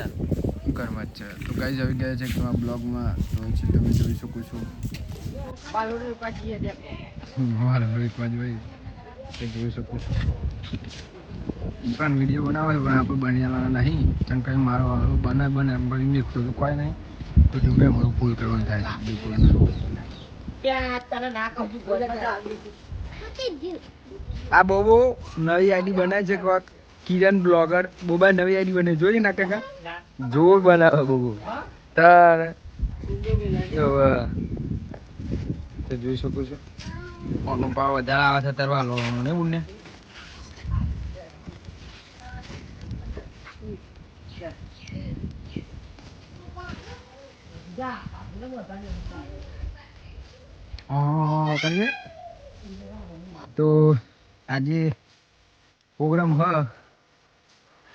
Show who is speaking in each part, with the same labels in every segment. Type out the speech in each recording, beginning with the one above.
Speaker 1: જ છે. તો ગાઈઝ આવી ગયા છે કે આ બ્લોગમાં તો છે તમે જોઈ શકો છો. ભાઈ તે જોઈ શકો છો. પણ વીડિયો બનાવે પણ આપણે બન્યાવાના નહીં. કારણ કે મારો બને બને એમ નીકળતો તો કોઈ નહીં. તો ડૂબે મારું ફૂલ કરવાનું થાય છે. બિલકુલ આ બહુ નવી આઈડી બનાવી છે કોક કિરણ બ્લોગર. બોબા નવી આઈડી બને જોઈ ના. કાકા જો બનાવે બોબો. તાર. તો જોઈ શકો છો. ઓનો ભાવ વધારે આવે છે તરવા લો ને બુને તો આજે પ્રોગ્રામ હે.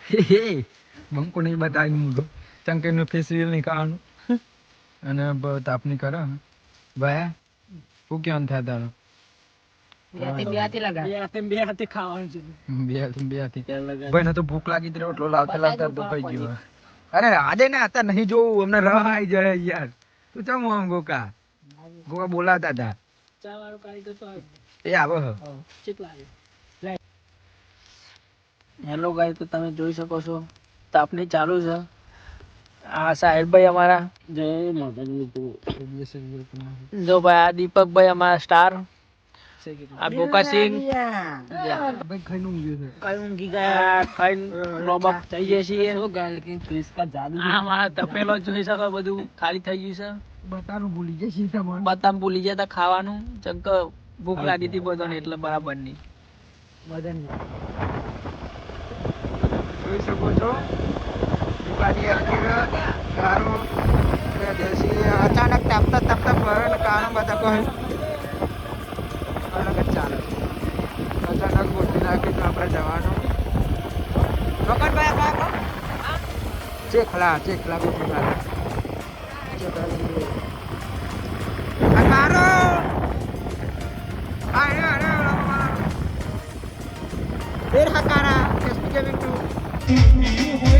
Speaker 1: બંકો નહીં બતાવી મૂકો ચંકેનું ફેસિયલ નહીં કરવાનું. અને તાપની કરો ભાઈ શું કહેવાનું થાય તારું? બે હાથે બે ભાઈ ને તો ભૂખ લાગી રોટલો લાવતા લાવતા ગયો. અરે આજે ને હતા નહીં જોવું અમને રહ આવી જાય યાર. તું ચમ આમ ગોકા? ગોકા બોલાતા હતા. એ આવો.
Speaker 2: હેલો ગાય તો તમે જોઈ શકો છો. તાપની ચાલુ છે. આ સાહેબભાઈ અમારા. જય જો ભાઈ આ દીપકભાઈ અમારા સ્ટાર આ બોકાસિંગ તપેલો જોઈ શકો બધું. ખાલી થઈ ગયું છે.
Speaker 1: બતાનું ભૂલી જાય સીતામાં
Speaker 2: બદામ ભૂલી જતા ખાવાનું. ચંક ભૂખ લાગી હતી બધાને એટલે બરાબર નહીં
Speaker 1: જોઈ શકો છો. દુકાની અકીર ગારો દેશી અચાનક તાપતા તાપતા ભરે ને કારણ બધા કહે અલગ ચાલે અચાનક ગોઠવી નાખી તો આપણે જવાનું. ચેખલા ચેખલા ગોઠવી નાખે મારો. ફેસબુક અરે ફેર มีหัว